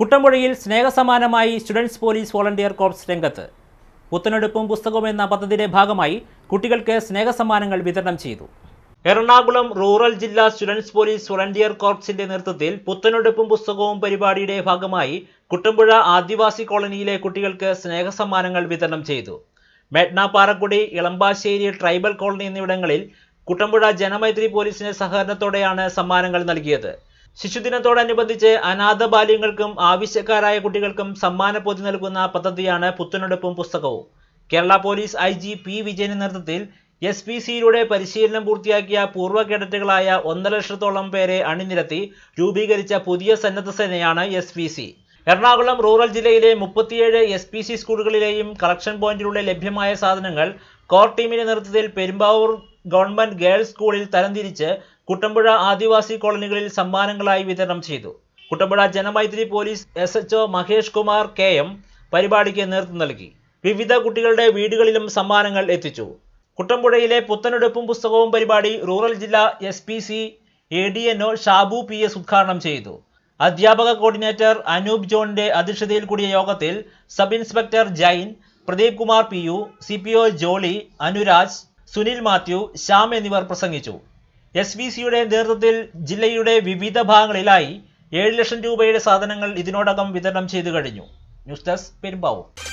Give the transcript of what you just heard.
കുട്ടമ്പുഴയിൽ സ്നേഹസമാനമായി students police volunteer corps രംഗത്ത്. പുത്തനെടുപ്പും പുസ്തകവും എന്ന പദ്ധതിയുടെ ഭാഗമായി കുട്ടികൾക്ക് സ്നേഹസമ്മാനങ്ങൾ വിതരണം ചെയ്തു. എറണാകുളം റൂറൽ ജില്ലാ സ്റ്റുഡൻസ് പോലീസ് വോളണ്ടിയർ കോർപ്സിന്റെ നേതൃത്വത്തിൽ പുത്തനെടുപ്പും പുസ്തകവും പരിപാടിയുടെ ഭാഗമായി കുട്ടമ്പുഴ ആദിവാസി കോളനിയിലെ കുട്ടികൾക്ക് സ്നേഹസമ്മാനങ്ങൾ വിതരണം ചെയ്തു. പാറക്കുടി ഇളമ്പാശ്ശേരി ട്രൈബൽ കോളനി എന്നിവിടങ്ങളിൽ കുട്ടമ്പുഴ ജനമൈത്രി പോലീസിന്റെ സഹകരണത്തോടെയാണ് സമ്മാനങ്ങൾ നൽകിയത്. ശിശുദിനത്തോടനുബന്ധിച്ച് അനാഥ ബാല്യങ്ങൾക്കും ആവശ്യക്കാരായ കുട്ടികൾക്കും സമ്മാന പൊതി നൽകുന്ന പദ്ധതിയാണ് പുത്തനടുപ്പും പുസ്തകവും. Kerala police I G P വിജയന്റെ നേതൃത്വത്തിൽ എസ് പി സിയിലൂടെ പരിശീലനം പൂർത്തിയാക്കിയ പൂർവ കേഡറ്റുകളായ ഒന്നര ലക്ഷത്തോളം പേരെ അണിനിരത്തി രൂപീകരിച്ച പുതിയ സന്നദ്ധ സേനയാണ് S P C. Ernakulam rural ജില്ലയിലെ മുപ്പത്തിയേഴ് എസ് പി സി സ്കൂളുകളിലെയും കളക്ഷൻ പോയിന്റിലൂടെ ലഭ്യമായ സാധനങ്ങൾ കോർ ടീമിന്റെ നേതൃത്വത്തിൽ പെരുമ്പാവൂർ ഗവൺമെന്റ് ഗേൾസ് സ്കൂളിൽ തരംതിരിച്ച് കുട്ടമ്പുഴ ആദിവാസി കോളനികളിൽ സമ്മാനങ്ങളായി വിതരണം ചെയ്തു. Kuttampuzha Janamaithri police S H Mahesh Kumar K M പരിപാടിക്ക് നേതൃത്വം നൽകി. വിവിധ കുട്ടികളുടെ വീടുകളിലും സമ്മാനങ്ങൾ എത്തിച്ചു. കുട്ടമ്പുഴയിലെ പുത്തനെടുപ്പും പുസ്തകവും പരിപാടി റൂറൽ ജില്ലാ S P C A D N O Shabu P S ഉദ്ഘാടനം ചെയ്തു. അധ്യാപക കോർഡിനേറ്റർ അനൂപ് ജോണിന്റെ അധ്യക്ഷതയിൽ കൂടിയ യോഗത്തിൽ sub inspector Jain Pradeep Kumar P U C P O Jolly Anuraj Sunil Mathew Shyam എന്നിവർ പ്രസംഗിച്ചു. എസ് വി സിയുടെ നേതൃത്വത്തിൽ ജില്ലയുടെ വിവിധ ഭാഗങ്ങളിലായി ഏഴ് ലക്ഷം രൂപയുടെ സാധനങ്ങൾ ഇതിനോടകം വിതരണം ചെയ്തു കഴിഞ്ഞു. News desk Perumbavoor.